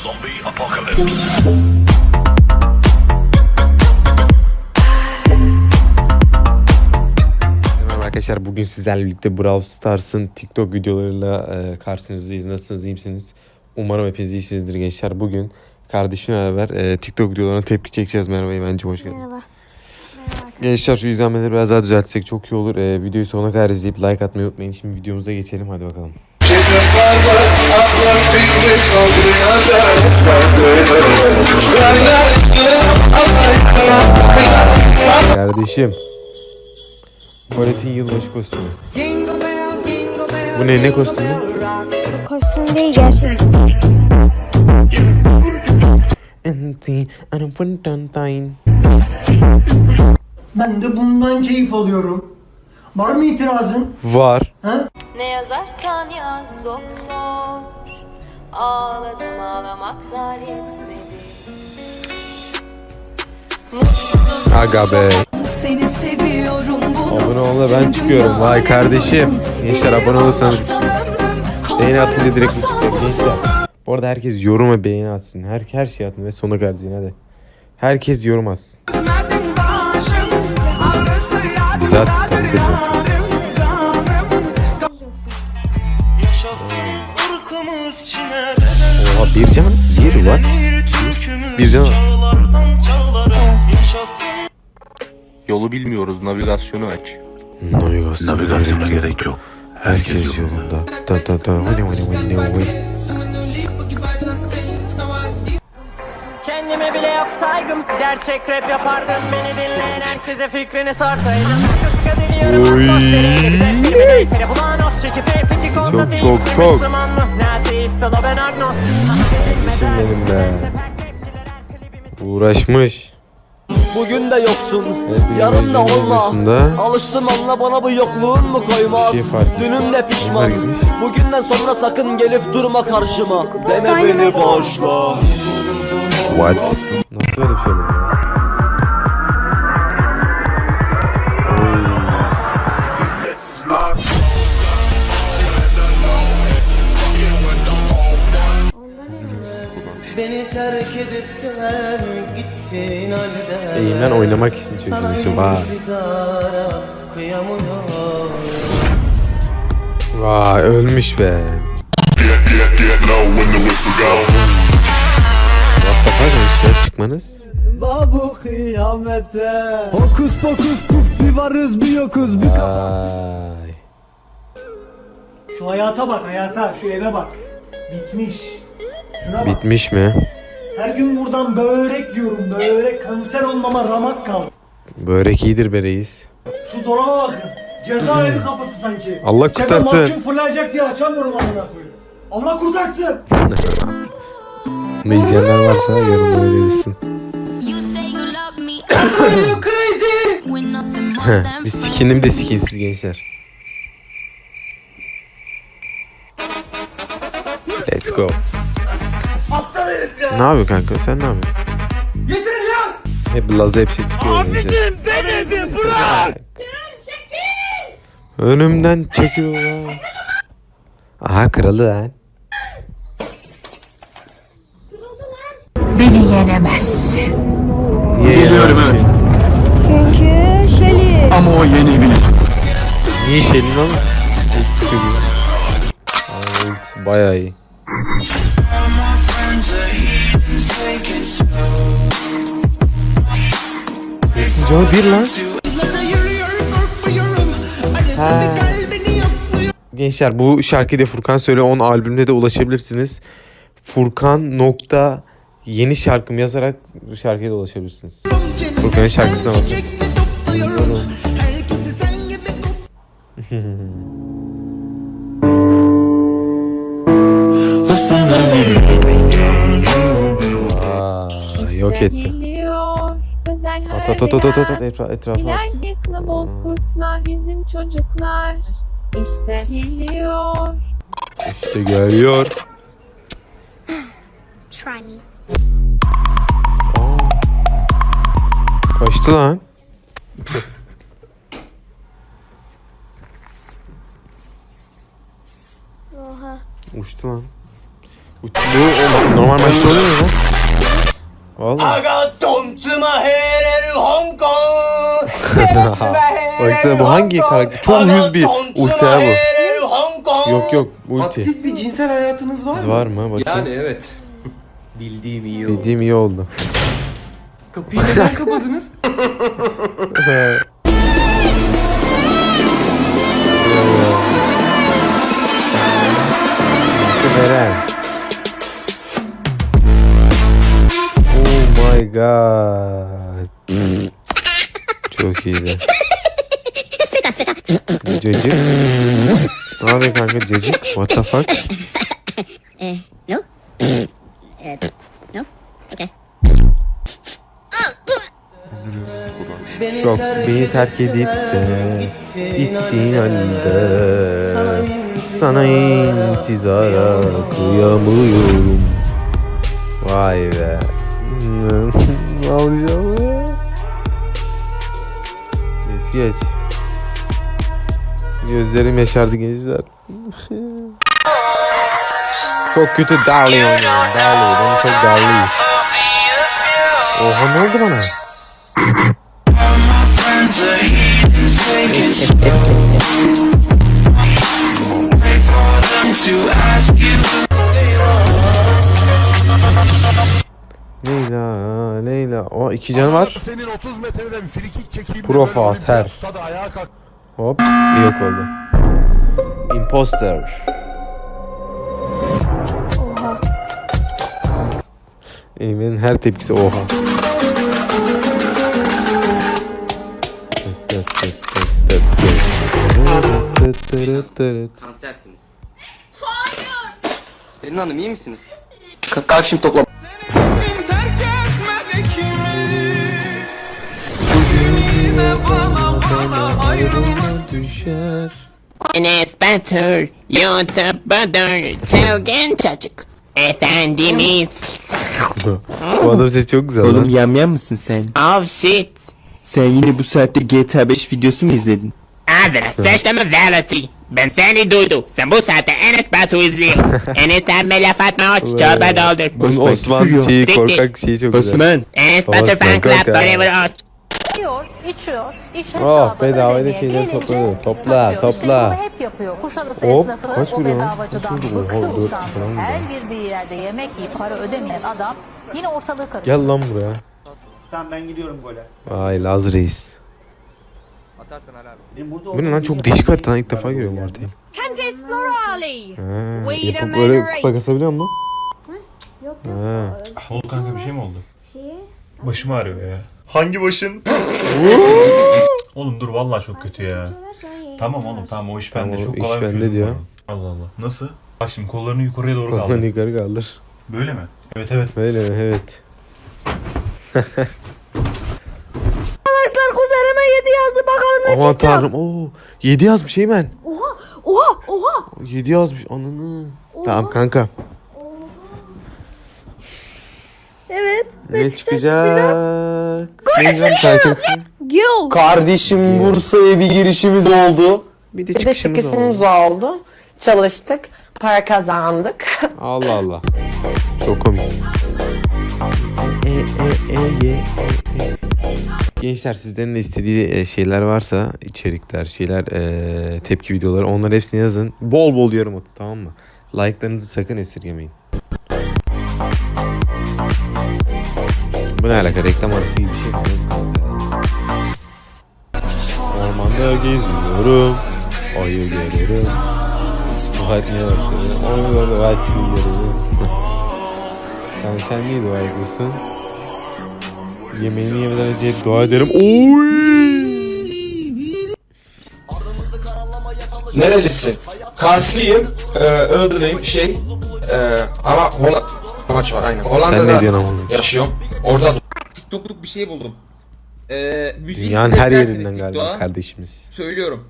Zombie apocalypse. Merhaba arkadaşlar bugün sizlerle birlikte Brawl Stars'ın TikTok videolarıyla e, karşınızdayız. Nasılsınız iyi misiniz? Umarım hepiniz iyisinizdir gençler. Bugün kardeşimle beraber e, TikTok videolarına tepki çekeceğiz. Merhaba bence hoş geldin. Merhaba. Merhaba. Gençler şu izlenmeleri biraz daha düzeltsek çok iyi olur. E, videoyu sonuna kadar izleyip like atmayı unutmayın. Şimdi videomuza geçelim hadi bakalım. Kardeşim. Colette'in yılbaşı kostümü. Bu ne ne kostümü? Kostüm değil gerçek. Empty and a Valentine. Ben de bundan keyif alıyorum. Var mı itirazın? Var. Ha? Ne yazarsan yaz doktor Ağladım ağlamaklar yetmedi Aga be. Seni seviyorum bunu. Abone ol da ben çıkıyorum. Vay kardeşim. Gençler abone olursanız beğeni atınca direkt bu çıkacak gençler. Bu arada herkes yorum ve beğeni atsın. Her, her şey atın ve sona kadar izleyin hadi. Herkes yorum atsın. At. tabii Bir var. Bir can. Yolu bilmiyoruz, navigasyonu aç. Navigasyon. Navigasyon gerek yok. Herkes yolunda. Ta ta ta. Hadi hadi hadi hadi. Kendime bile yok saygım Gerçek rap yapardım Beni dinleyen herkese fikrini bir bulan of çekip iki kol Çok, çok, çok. Ateist ola ben agnostik Kardeşim benim be. Uğraşmış. Bugün de yoksun, Hepiniz yarın da olma. videosunda Alıştım anla bana bu yokluğun mu koymaz? Şey. Dünüm de pişman. Bugünden sonra sakın gelip durma karşıma. Deme beni boşla. What? Nasıl öyle bir şey Eğimden oynamak için çocuğun işi var. Vay ölmüş be. What the fuck işte çıkmanız? Babu kıyamete. Hokus pokus puf bir varız bir yokuz bir Vay. Şu hayata bak hayata, şu eve bak. Bitmiş. Şuna bak. Bitmiş mi? Her gün buradan börek yiyorum, börek. Kanser olmama ramak kaldı. Börek iyidir be reis. Şu dolaba bakın. Cezaevi kapısı sanki. Allah kurtarsın. mahkum fırlayacak diye açamıyorum amına koyayım. Allah kurtarsın. Bunu izleyenler varsa yorumlara than Biz skinli de skinsiz gençler. Let's go. Ne yapıyorsun kanka? Sen ne yapıyorsun? Getirin ya. Hep laza hep şey çıkıyor. Abicim beni bırak. Önümden çekil ulan. Aha kırıldı lan. Beni yenemezsin. Niye Geliyorum evet. Çünkü Şeli. Ama o yenebilir. Niye şeyin oğlum? Ulti çocuğu. Aa, ulti bayağı iyi. Canı bir lan. Ha. Gençler bu şarkıyı da Furkan söyle 10 albümde de ulaşabilirsiniz. Furkan nokta yeni şarkım yazarak bu şarkıya da ulaşabilirsiniz. Furkan'ın şarkısına bakın. Aa, yok etti. Özel At at at at at at etra etrafa. İleride kılavuz kurtlar bizim çocuklar. İşte geliyor. İşte geliyor. Try me. Kaçtı lan. Oha. Uçtu lan. O- normal maçta oluyor mu lan? Valla. Baksana bu hangi karakter? Çok yüz bir ulti ha bu. Yok yok bu ulti. Aktif bir cinsel hayatınız var mı? Var mı? Bakayım. Yani evet. Bildiğim iyi oldu. Dediğim iyi oldu. Kapıyı neden kapadınız? Oh my god. İyiydi. Cacık. Ne yapıyor kanka cacık? What the fuck? Çok beni terk edip de gittiğin halde sana intizara kıyamıyorum. Vay be. Alacağım ya. Geç. Gözlerim yaşardı gençler. çok kötü darlıyor ya. Darlıyor. Beni çok darlıyor. Oha ne oldu bana? Leyla, Leyla. O iki canı var. Senin 30 metreden frikik çekeyim. Pro Father. Hop, yok oldu. Imposter. Oha. Eymen'in her tepkisi oha. Kansersiniz. Hayır. Pelin Hanım iyi misiniz? Kalk, kalk şimdi topla. Düşer. Enes Batur, YouTube'dur, çılgın çocuk. Efendimiz. Bu adam sesi çok güzel lan. yamyam mısın sen? Oh shit. Sen yine bu saatte GTA 5 videosu mu izledin? Adres seçtimi veleti. Ben seni duydum. Sen bu saatte Enes Batur izliyor. Enes Ermel'e Fatma aç çorba doldur. Bunun Osman Osman küfür şeyi korkak şeyi çok güzel. Osman. Enes Osman Batur Fan Club kanka. Forever aç. Yiyor, içiyor, iş Oh, hesabı bedava da ödemeye şeyleri gelince topladı. Topla, topla. İşte bunu hep yapıyor. Kuşadası Hop, esnafı kaç o milyon? bedavacıdan Kaç milyon? bıktı dört usandı. falan Her girdiği yerde yemek yiyip para ödemeyen adam yine ortalığı karıştırıyor. Gel lan buraya. Tamam ben gidiyorum gole. Vay Laz Reis. Benim burada Bu ne lan çok değişik harita lan ilk defa görüyorum bu haritayı. Ha, yapıp böyle kupa kasabiliyor mu? Yok Ha. Oldu kanka bir şey mi oldu? Şeye. Başım ağrıyor ya. Hangi başın? oğlum dur vallahi çok kötü ya. Tamam oğlum tamam o iş Tamam, bende o çok iş kolay bir bende çözüm diyor. Allah Allah. Nasıl? Bak şimdi kollarını yukarıya doğru Kolunu kaldır. yukarı kaldır. Böyle mi? Evet evet. Böyle mi? Evet. Arkadaşlar kuzenime 7 yazdı bakalım ne Aman çıktı. tanrım. Oo, 7 yazmış Eymen. Oha oha oha. 7 yazmış ananı. Tamam kanka. Evet. Ne, çıkacak? Ne çıkacak? Gil. Kardeşim Bursa'ya bir girişimiz oldu. Bir de çıkışımız oldu. oldu. Çalıştık, para kazandık. Allah Allah. Çok komik. E, e, e, e, e. Gençler sizlerin de istediği e, şeyler varsa içerikler, şeyler, e, tepki videoları onları hepsini yazın. Bol bol yorum atın tamam mı? Like'larınızı sakın esirgemeyin. Bu ne alaka? Reklam arası gibi bir şey? Ormanda geziyorum. Ayı görüyorum. Dua etmeye başladı. Onu da dua ettiğini görüyorum. yani sen niye dua ediyorsun? Yemeğini yemeden önce hep dua ederim. Oy! Nerelisin? Karslıyım. Ee, Iğdırlıyım. Şey. Ee, ama Hollanda maç var aynen. Sen Hollanda'da ne diyorsun ama? yaşıyorum. Orada TikTok'luk bir şey buldum. Ee, müziği Dünyanın her yerinden galiba kardeşimiz. Söylüyorum.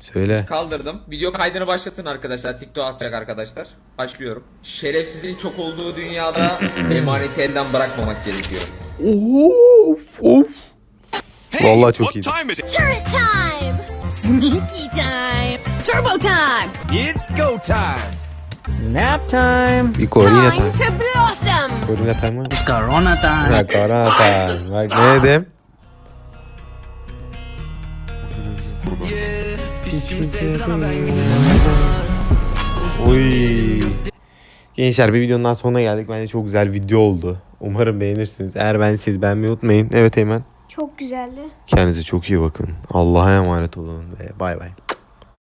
Söyle. Kaldırdım. Video kaydını başlatın arkadaşlar. TikTok atacak arkadaşlar. Başlıyorum. Şerefsizin çok olduğu dünyada emaneti elden bırakmamak gerekiyor. Of of. Vallahi çok iyi. Turret time! Sneaky time! Turbo time! It's go time. Nap time. Bir Corina time. Corina time var. It's corona time. Ha, Corina time. Bak ne dedim? Oy. Gençler bir videonun daha sonuna geldik. Bence çok güzel video oldu. Umarım beğenirsiniz. Eğer ben siz beğenmeyi unutmayın. Evet Eymen. Çok güzeldi. Kendinize çok iyi bakın. Allah'a emanet olun ve bay bay.